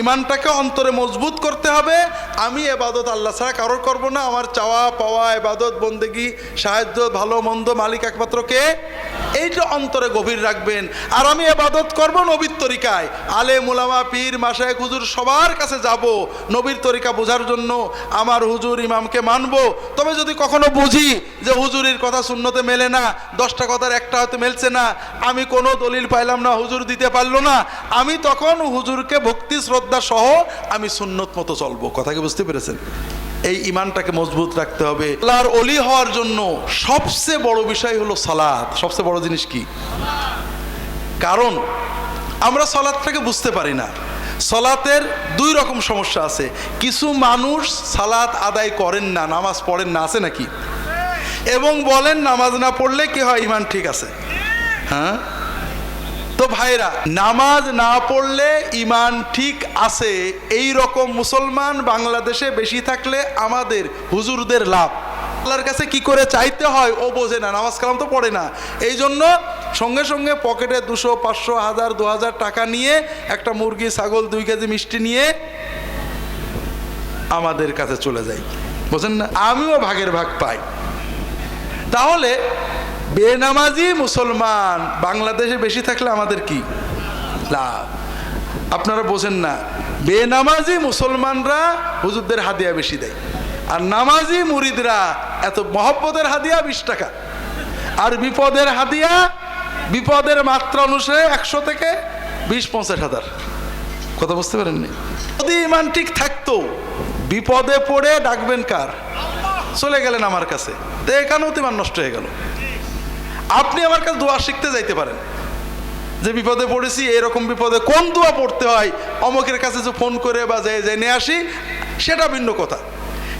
ইমানটাকে অন্তরে মজবুত করতে হবে। আমি এবাদত আল্লাহ ছাড়া কারোর করব না। আমার চাওয়া পাওয়া, এবাদত, বন্দেগি, সাহায্য, ভালো, মন্দ, মালিক একমাত্র কে? এইটা অন্তরে গভীর রাখবেন। আর আমি এবাদত করব নবীর তরিকায়। আলে মুলামা পীর মাসায় হুজুর সবার কাছে যাব নবীর তরিকা বোঝার জন্য। আমার হুজুর, ইমামকে মানবো। তবে যদি কখনো বুঝি যে হুজুরির কথা শূন্যতে মেলে না, দশটা কথার একটা হয়তো মেলছে না, আমি কোনো দলিল পাইলাম না, হুজুর দিতে পারল না, আমি তখন হুজুরকে ভক্তি, শ্রদ্ধা সহ আমি সুন্নত মতো চলবো। কথা কি বুঝতে পেরেছেন? এই ইমানটাকে মজবুত রাখতে হবে। আল্লাহর অলি হওয়ার জন্য সবচেয়ে বড় বিষয় হলো সালাদ সবচেয়ে বড় জিনিস কি? কারণ আমরা সলাদটাকে বুঝতে পারি না। সলাতের দুই রকম সমস্যা আছে। কিছু মানুষ সালাত আদায় করেন না, নামাজ পড়েন না, আছে নাকি? এবং বলেন নামাজ না পড়লে কি হয়? ইমান ঠিক আছে। হ্যাঁ? তো ভাইরা নামাজ না পড়লে ইমান ঠিক আছে এই রকম মুসলমান বাংলাদেশে বেশি থাকলে আমাদের হুজুরদের লাভ। আল্লাহর কাছে কি করে চাইতে হয় ও বোঝে না, নামাজ কালাম তো পড়ে না। এই জন্য সঙ্গে সঙ্গে পকেটে দুশো, পাঁচশো, হাজার, দু হাজার টাকা নিয়ে একটা মুরগি, ছাগল, দুই কেজি মিষ্টি নিয়ে আমাদের কাছে চলে যাই। বোঝেন না? আমিও ভাগের ভাগ পাই। তাহলে বেনামাজি মুসলমান, বাংলাদেশে বেশি থাকলে আমাদের কি? লাভ। আপনারা বোঝেন না, বেনামাজি মুসলমানরা হুজুরদের হাদিয়া বেশি দেয়, আর নামাজি মুরিদরা এত মহব্বতের হাদিয়া বিশ টাকা। আর বিপদের হাদিয়া, বিপদের মাত্রা অনুসারে একশো থেকে বিশ, পঞ্চাশ হাজার। কথা বুঝতে পারেননি? যদি ইমান ঠিক থাকতো, বিপদে পড়ে ডাকবেন কার? চলে গেলেন আমার কাছে। তো এখানেও তো ইমান নষ্ট হয়ে গেল। আপনি আমার কাছে দোয়া শিখতে যাইতে পারেন। যে বিপদে পড়েছি, এরকম বিপদে কোন দোয়া পড়তে হয়? অমকের কাছে যে ফোন করে বা যে জেনে আসি, সেটা ভিন্ন কথা।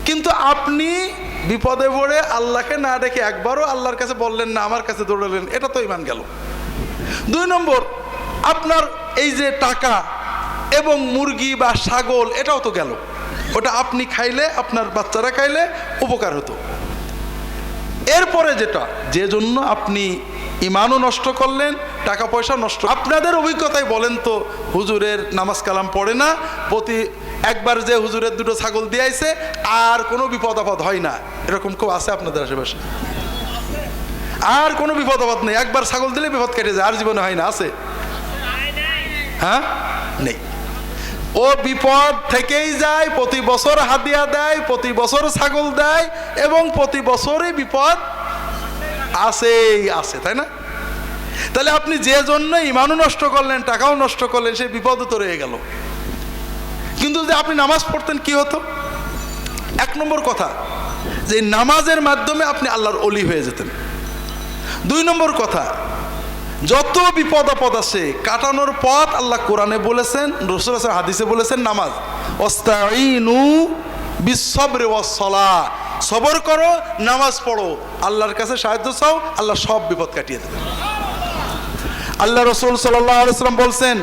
কিন্তু আপনি বিপদে পড়ে আল্লাহকে না ডেকে একবারও আল্লাহর কাছে বললেন না, আমার কাছে দৌড়ালেন, এটা তো ইমান গেল। দুই নম্বর, আপনার এই যে টাকা এবং মুরগি বা ছাগল, এটাও তো গেল। ওটা আপনি খাইলে, আপনার বাচ্চারা খাইলে উপকার হতো। এরপরে যেটা, যে জন্য আপনি ইমানও নষ্ট করলেন, টাকা পয়সা নষ্ট আপনাদের অভিজ্ঞতায় বলেন তো, হুজুরের নামাজ কালাম পড়ে না, প্রতি একবার যে হুজুরের দুটো ছাগল দিয়েছে আর কোনো বিপদ আপদ হয় না। এরকম কেউ আছে আপনাদের আশেপাশে? আর কোনো বিপদ আপদ নেই। একবার ছাগল দিলে বিপদ কেটে যায়, আর জীবনে হয় না, আছে? হ্যাঁ? নেই। ও বিপদ থেকেই যায়, প্রতি বছর হাদিয়া দেয়, প্রতি বছর ছাগল দেয় এবং প্রতি বছরই বিপদ আসেই আসে, তাই না? তাহলে আপনি যে জন্য ইমানও নষ্ট করলেন, টাকাও নষ্ট করলেন সে বিপদও তো রয়ে গেল। কিন্তু যদি আপনি নামাজ পড়তেন, কি হতো? এক নম্বর কথা, যে নামাজের মাধ্যমে আপনি আল্লাহর অলি হয়ে যেতেন। দুই নম্বর কথা যত বিপদ আপদ আছে, কাটানোর পথ আল্লাহ কোরআনে বলেছেন, রসুল হাদিসে বলেছেন, নামাজ। অস্তাইনু বিশ্বরে ওয়াসলা সবর করো, নামাজ পড়ো। আল্লাহর কাছে সাহায্য চাও, আল্লাহ সব বিপদ কাটিয়ে দেবে। আল্লাহ রসুল সাল্লাম বলছেন,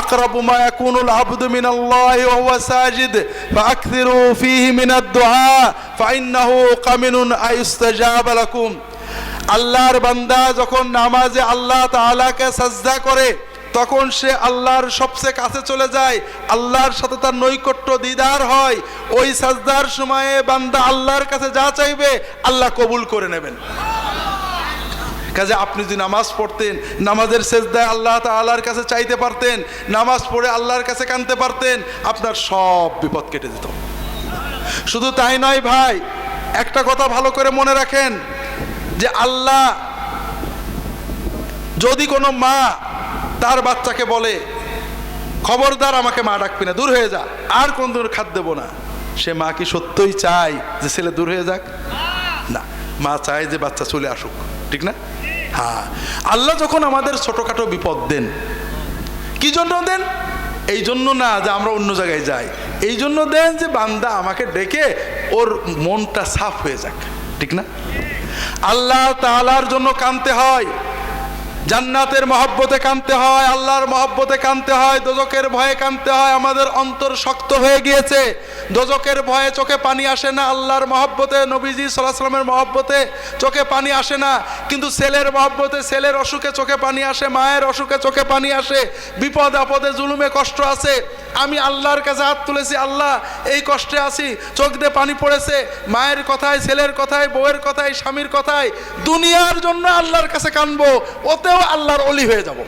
আকরাবু মা ইয়াকুনুল আবদু মিনাল্লাহি ওয়া হুয়া সাজিদ ফাআকথিরু ফীহি মিনাদ দুআ ফাইন্নাহু কামিনুন আয়ুস্তাজাব লাকুম। আল্লাহর বান্দা যখন নামাজে আল্লাহ তাআলাকে সাজদা করে, তখন সে আল্লাহর সবচেয়ে কাছে চলে যায়, আল্লাহর সাথে তার নৈকট্য দিদার হয়। ওই সাজদার সময়ে বান্দা আল্লাহর কাছে যা চাইবে, আল্লাহ কবুল করে নেবেন। কাজে আপনি যদি নামাজ পড়তেন, নামাজের শেষদায় আল্লাহ তাল্লাহর কাছে চাইতে পারতেন, নামাজ পড়ে আল্লাহর কাছে কানতে পারতেন, আপনার সব বিপদ কেটে যেত। শুধু তাই নয় ভাই, একটা কথা ভালো করে মনে রাখেন যে আল্লাহ যদি কোনো মা তার বাচ্চাকে বলে, খবরদার, আমাকে মা ডাকবি না, দূর হয়ে যা, আর কোন দূর খাদ দেবো না। সে মা কি সত্যই চায় যে ছেলে দূর হয়ে যাক? না, মা চায় যে বাচ্চা চলে আসুক, ঠিক না? হ্যাঁ আল্লাহ যখন আমাদের ছোটোখাটো বিপদ দেন, কি জন্য দেন? এই জন্য না যে আমরা অন্য জায়গায় যাই, এই জন্য দেন যে বান্দা আমাকে ডেকে ওর মনটা সাফ হয়ে যাক। ঠিক না? আল্লাহ তালার জন্য কানতে হয়। জান্নাতের মহব্বতে কানতে হয়, আল্লাহর মহব্বতে কানতে হয় দোজকের ভয়ে কানতে হয়, আমাদের অন্তর শক্ত হয়ে গিয়েছে। দোজকের ভয়ে চোখে পানি আসে না, আল্লাহর মহব্বতে, নবীজি সাল্লাহ সাল্লামের মহব্বতে চোখে পানি আসে না, কিন্তু ছেলের মহব্বতে, ছেলের অসুখে চোখে পানি আসে, মায়ের অসুখে চোখে পানি আসে, বিপদ আপদে, জুলুমে কষ্ট আছে, আমি আল্লাহর কাছে হাত তুলেছি, আল্লাহ, এই কষ্টে আছি, চোখ দিয়ে পানি পড়েছে, মায়ের কথায়, ছেলের কথায়, বউয়ের কথায়, স্বামীর কথায়, দুনিয়ার জন্য আল্লাহর কাছে কানবো ওতেও আল্লাহর অলি হয়ে যাব।